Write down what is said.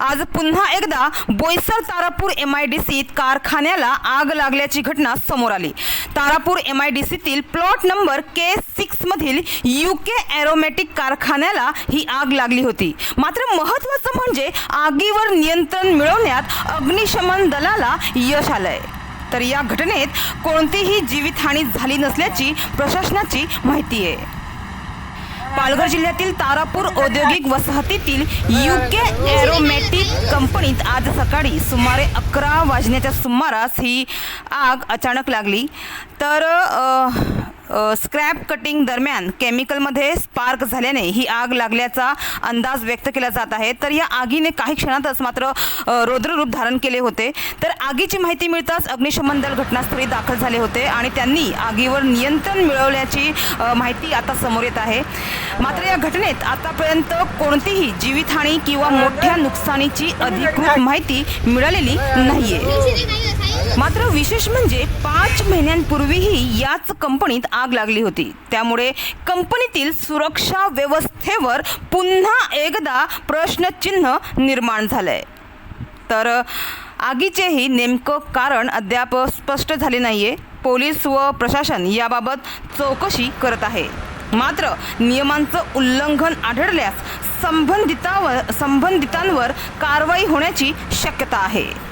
आज पुन्हा एकदा Boisar Tarapur M I D सीत कारखान्याला आग लागल्याची घटना समोर आली. तारापूर एम आय डी सीतील प्लॉट नंबर के सिक्समधील यू के ॲरोमॅटिक कारखान्याला ही आग लागली होती. मात्र महत्त्वाचं म्हणजे आगीवर नियंत्रण मिळवण्यात अग्निशमन दलाला यश आलंय. तर या घटनेत कोणतीही जीवितहानी झाली नसल्याची प्रशासनाची माहिती आहे. पालघर जिल्ह्यातील तारापूर औद्योगिक वसाहतीतील युके एरोमॅटिक कंपनीत आज सकाळी सुमारे अकरा वाजण्याच्या सुमारास ही आग अचानक लागली. तर स्क्रॅप कटिंग दरम्यान केमिकलमध्ये स्पार्क झाल्याने ही आग लागल्याचा अंदाज व्यक्त केला जात आहे. तर या आगीने काही क्षणातच मात्र रौद्ररूप धारण केले होते. तर आगीची माहिती मिळताच अग्निशमन दल घटनास्थळी दाखल झाले होते आणि त्यांनी आगीवर नियंत्रण मिळवल्याची माहिती आता समोर येत आहे. मात्र या घटनेत आतापर्यंत कोणतीही जीवितहानी किंवा मोठ्या नुकसानीची अधिकृत माहिती मिळालेली नाहीये. मात्र विशेष म्हणजे पाच महिन्यांपूर्वीही याच कंपनीत आग लागली होती. त्यामुळे कंपनीतील सुरक्षा व्यवस्थेवर पुन्हा एकदा प्रश्नचिन्ह निर्माण झालंय. तर आगीचेही नेमकं कारण अद्याप स्पष्ट झाले नाहीये. पोलीस व प्रशासन याबाबत चौकशी करत आहे. मात्र नियमांचं उल्लंघन आढळल्यास संबंधितावर संबंधितांवर कारवाई होण्याची शक्यता आहे.